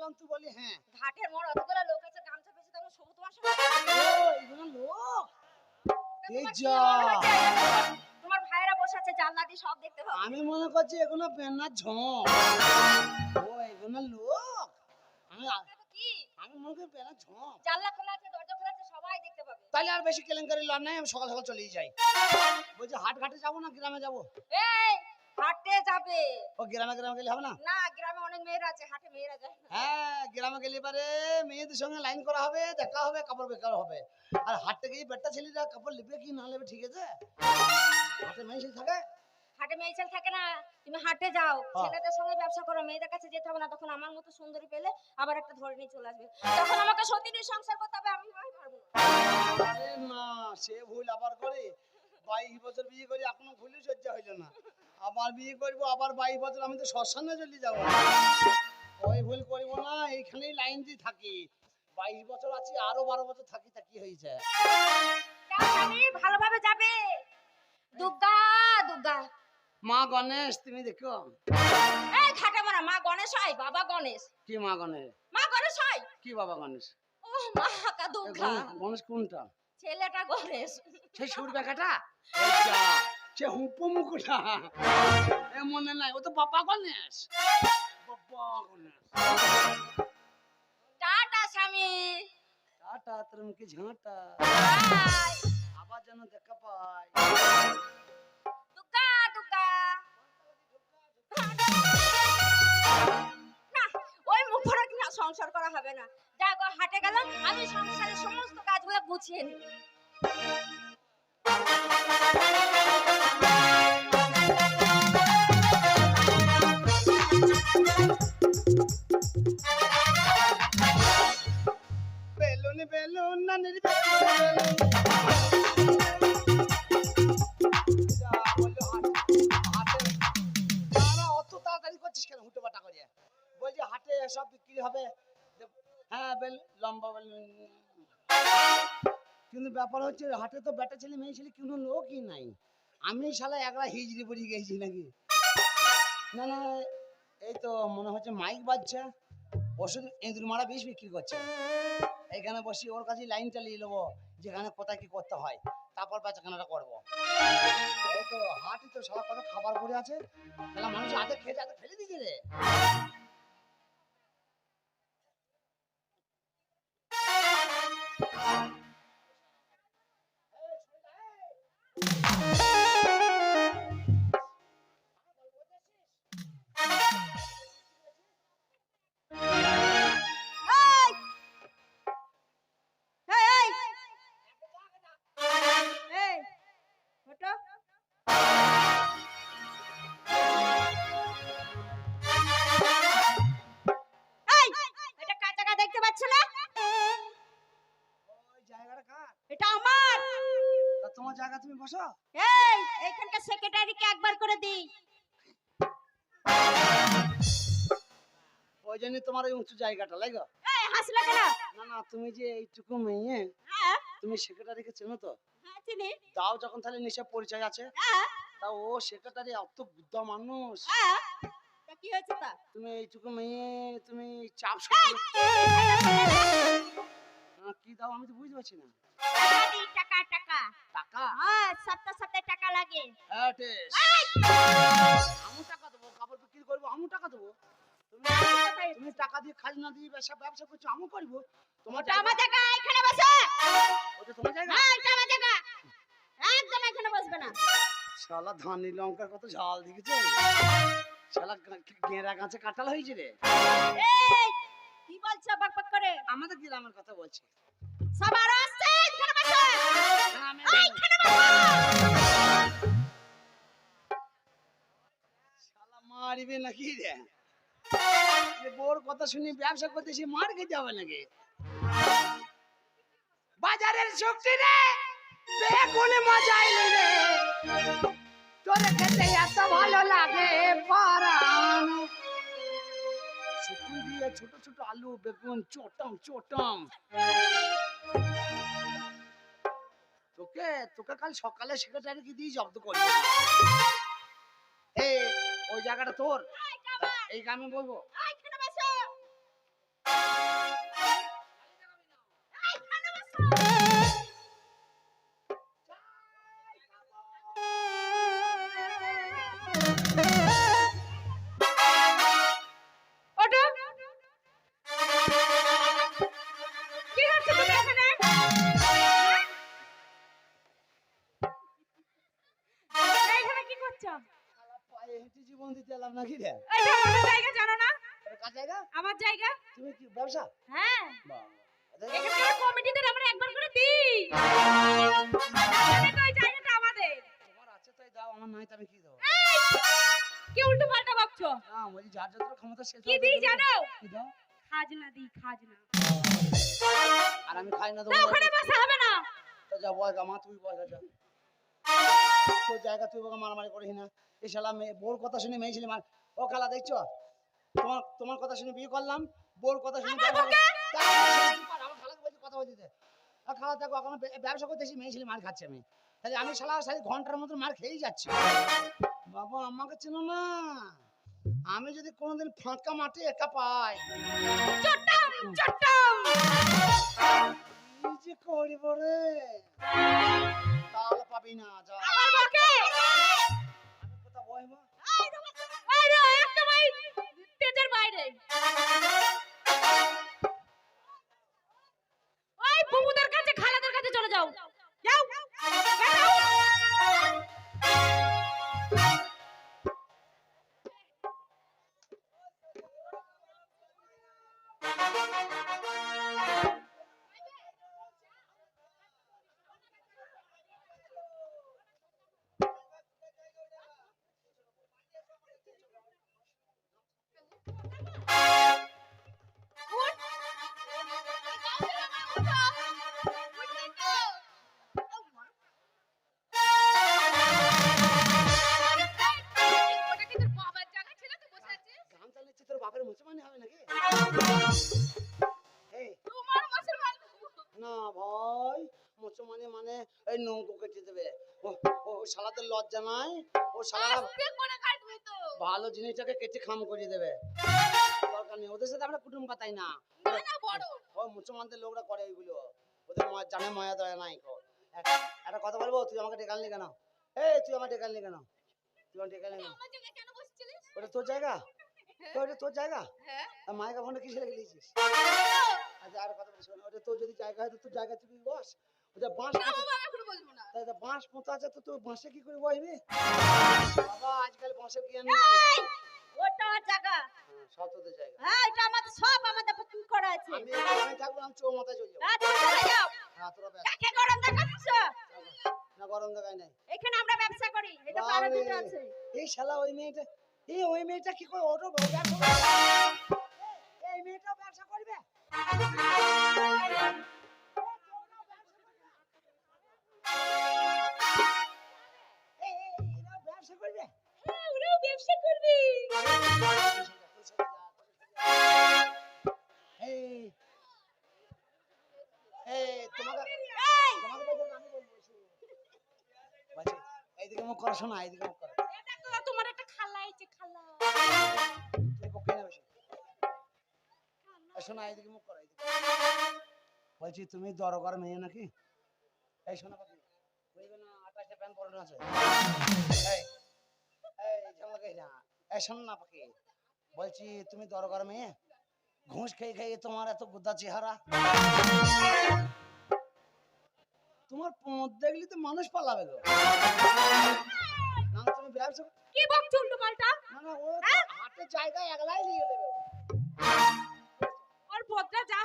বললাম তুই বলি হ্যাঁ। ঘাটের মোড় অতগুলো লোক আছে গামছা পেছে তখন সবু তোমার সঙ্গে এইগুলো লোক? এই যা। তোমার ভাইরা বসে আছে জানলা দিয়ে সব দেখতে পাবে? আমি মনে করছি এগুলো পেন্নার ঝোঁক ও এগুলো লোক? আমি কি? আমি মনে করি পেন্নার ঝোঁক জানলা খোলা আছে দরজা খোলা আছে সবাই দেখতে পাবে। তাহলে আর বেশি কেলেঙ্কারি লাভ নাই আমি সকাল সকাল চলেই যাই। বলছি হাট ঘাটে যাব না গ্রামে যাব? এই হাটে যাবে। ও গ্রামে গ্রামে গেলে হবে না? না হ্যাঁ গ্রামে গেলে এবারে মেয়েদের সঙ্গে লাইন করা হবে দেখা হবে কাপড় বেকার হবে। আর হাট থেকে বেটা ছেলেরা কাপড় লিপে কি না নেবে ঠিক আছে? হাটে মেয়ে থাকে? হাটে মেয়ে ছেলে থাকে না তুমি হাটে যাও। ছেলেদের সঙ্গে ব্যবসা করো মেয়েদের কাছে যেতে হবে না তখন আমার মতো সুন্দরী পেলে আবার একটা ধরে নিয়ে চলে আসবে। তখন আমাকে সতীনের সংসার করতে হবে আমি ভাই পারব না। সে ভুল আবার করে। বাইশ বছর বিয়ে করি এখনও ভুলই সহ্য হইল না। আবার বিয়ে করব আবার বাইশ বছর আমি তো শ্মশানে চলে যাব। ওই ভুল করব না এইখানেই লাইন দিয়ে থাকি। বাইশ বছর আছি আরও বারো বছর থাকি তা কি হয়েছে? ভালোভাবে যাবে। দুর্গা দুর্গা মা গণেশ তুমি দেখো। এই ঘাটে মারা মা গণেশ হয় বাবা গণেশ। কি মা গণেশ? মা গণেশ হয়? কি বাবা গণেশ? ও মা কা দুর্গা গণেশ কোনটা? ছেলেটা গণেশ। সেই সুর বেকাটা? সে হুপো মুকুটা এ মনে নাই ও তো বাবা গণেশ। বাবা গণেশ। টাটা স্বামী। টাটা তোর মুখে ঝাঁটা। আবার যেন দেখা পাই। দুর্গা না ওই মুখ ভরা কিনা সংসার করা হবে না। যা গো হাটে গেলাম আমি সংসারের সমস্ত কাজগুলো গুছিয়ে নিই। হবে। হ্যাঁ বেল, লম্বা বেলুন কিন্তু ব্যাপার হচ্ছে, হাটে তো বেটা ছেলে, মেয়ে ছেলে কোনো লোকই নাই। আমি শালা একলা হিজড়ি পড়ি গেছি নাকি? না না এই তো মনে হচ্ছে মাইক ওষুধ ইঁদুর মারা বিক্রি করছে। এখানে বসি ওর কাছে লাইন চালিয়ে নেব, যেখানে কোথায় কি করতে হয়। তারপর বেচাকেনাটা করব। এই তো হাটই তো সবার কত খাবার পড়ে আছে। তাহলে মানুষ হাতে খেয়ে হাতে ফেলে দিয়েছে রে। 哎，锤子！哎。তা তুমি বসো এই এখানকার সেক্রেটারিকে একবার করে দিই ওই জন্য তোমার ওই উঁচু জায়গাটা লাগো এই হাসলে কেন না না তুমি যে এইটুকু মেয়ে হ্যাঁ তুমি সেক্রেটারিকে চেনো তো হ্যাঁ চিনি তাও যখন তাহলে নিশ্চয় পরিচয় আছে হ্যাঁ তা ও সেক্রেটারি অত বুদ্ধ মানুষ হ্যাঁ তা কি হয়েছে তা তুমি এইটুকু মেয়ে তুমি চাপ সহ্য কি দাও আমি তো বুঝতে পারছি না হ্যাঁ সপ্তাহ সপ্তাহে টাকা লাগে। হ্যাঁ। আমু টাকা দেবো কাপড় বিক্রি করব আমু টাকা দেবো তুমি টাকা দিয়ে খাজনা দিয়ে ব্যবসা ব্যবসা করছ আমু করব? তোমার আমার জায়গা জায়গা এখানে বসে! ওটা তোমার জায়গা? হ্যাঁ এটা আমার জায়গা। একদম এখানে বসবে না। শালা ধানি লঙ্কার কত ঝাল দেখেছ? শালা গেঁড়া গাছে কাঁঠাল হয়েছে রে। এই কি বলছো বকবক করে? আমাদের গ্রামের কথা বলছি। সবার আসছে এখানে বসে। মারবে নাকি রে? বোর কথা শুনি ব্যবসা করতে সে মার নাকি? বাজারের শক্তি রে! বেগুন মজাইলি রে? তোর খেতে এত ভালো লাগে শুকুন দিয়ে ছোট ছোট আলু, বেগুন, চটম চটম। তোকে তোকে কাল সকালে সেক্রেটারিকে দিয়ে জব্দ করব। এই ওই জায়গাটা তোর। এই কামে বলব। শালা পায়ে হেঁটে জীবন দিতে এলাম নাকি রে? আমার জায়গা জানো না? কার জায়গা? আমার জায়গা। তুমি কি ব্যবসা? হ্যাঁ। এখানকার কমিটিদের আমরা একবার করে দিই। তো এই জায়গাটা আমাদের। তোমার আছে তাই দাও আমার নাই তো আমি কি দেবো? কি উল্টো পাল্টা বকছো না বলছি যার যত ক্ষমতা সে কি দিই জানো? কি দাও? খাজনা দিই খাজনা। আর আমি খাই না না ওখানে বসা হবে না। তো যা বয় গা মা তুই যা। তোর জায়গা তুই মারামারি করিস না। এই শালা মেয়ে বোর কথা শুনে মেয়ে ছেলে মার। ও খালা দেখছ? তোমার তোমার কথা শুনে বিয়ে করলাম বোর কথা শুনে কথা বলতে আর খালা দেখো এখন ব্যবসা করতেছি মেয়ে ছেলে মার খাচ্ছে আমি। তাহলে আমি শালা সারি ঘণ্টার মতো মার খেয়েই যাচ্ছি। বাবা আমাকে চেনো না। আমি যদি কোনোদিন ফাঁকা মাঠে একা পাই। চট্টম চট্টম কি যে করিব রে? thank you. এই নৌকো কেটে দেবে। ও ও শালাদের লজ্জা নাই? ও শালা ভালো জিনিসটাকে কেটে খাম করে দেবে। দরকার নেই ওদের সাথে আমরা কুটুম পাতাই না। ও মুসলমানদের লোকরা করে ওইগুলো ওদের জানে ময়া দয়া নাই একটা কথা বলব? তুই আমাকে ডেকে কেন? এই তুই আমার ডেকে কেন? তুই আমার ডেকে কেন? ওটা তোর জায়গা? ওটা তোর জায়গা? আর মায়ের ফোনটা কিসে রেখে দিয়েছিস? আচ্ছা আর কথা বলিস না। ওটা তোর যদি জায়গা হয় তো তোর জায়গা তুই বস। ওটা বাঁশ পোঁতা- বাঁশ পোঁতা আছে তো তুই বাঁশে কি করে বসবি? বাবা আজকাল বাঁশের জ্ঞান নেই। ওটা জায়গা। হ্যাঁ, সব তোদের জায়গা। হ্যাঁ এটা আমাদের সব আমাদের বুকিং করা আছে? আমি এখানে থাকব আমি চৌ মাথায় চলে যাব। হ্যাঁ চলে যাও। হ্যাঁ তোরা ব্যাস। কাকে গরম দেখাচ্ছ? না গরম দেখায় নাই। এখানে আমরা ব্যবসা করি এটা আছে। এই শালা ওই মেয়েটা এই ওই মেয়েটা কি করে ওটা ব্যবসা করবে এই মেয়েটা ব্যবসা করবে? এইদিকে মুখ শোনা মুখ করো। এটা তো তোমার একটা খালা আছে খালা। তুই পক্ষে না এই শোনা মুখ করো বলছি তুমি দরকার মেয়ে নাকি? এই শোনা বুঝবে না পরে আছে এই এই না এই শোন না পাখি বলছি তুমি দরকার মেয়ে? ঘুষ খেয়ে খেয়ে তোমার এত গুদ্দা চেহারা। তোমার পথ দেখলি তো মানুষ পালাবে গো। না তুমি ব্যবসা কি বকছ উল্টো পাল্টা? না না ও তো হাটের জায়গায় একলাই নিয়ে নেবে। ওর ভদ্রা যা।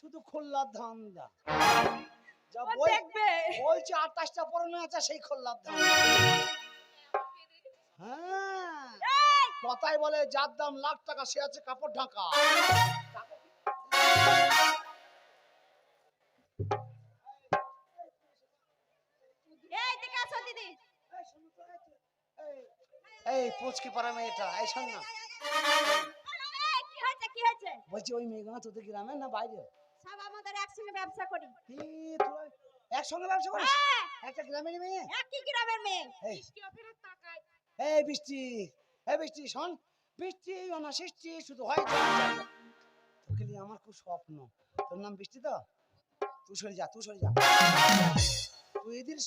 শুধু খোল্লার ধান্দা যা। বল দেখবে। বলছে আঠাশটা পরনে আছে সেই খোল্লার ধান্দা হ্যাঁ? কথাই বলে যার দাম লাখ টাকা সে আছে কাপড় ঢাকা। এই পুচকি পাড়া মেয়েটা এই শোন না। বলছি ওই মেয়েগুলো তোদের গ্রামে না বাইরে? সব আমাদের একসঙ্গে ব্যবসা করি। কি তোরা একসঙ্গে ব্যবসা করিস? হ্যাঁ। একটা গ্রামের মেয়ে? একই গ্রামের মেয়ে। এই বৃষ্টি। এই বৃষ্টি, শোন, বৃষ্টি অনাসৃষ্টি শুধু হয়। তোকে নিয়ে আমার খুব স্বপ্ন। তোর নাম বৃষ্টি তো? তুই সরে যা, তুই সরে যা। তুই এদিকে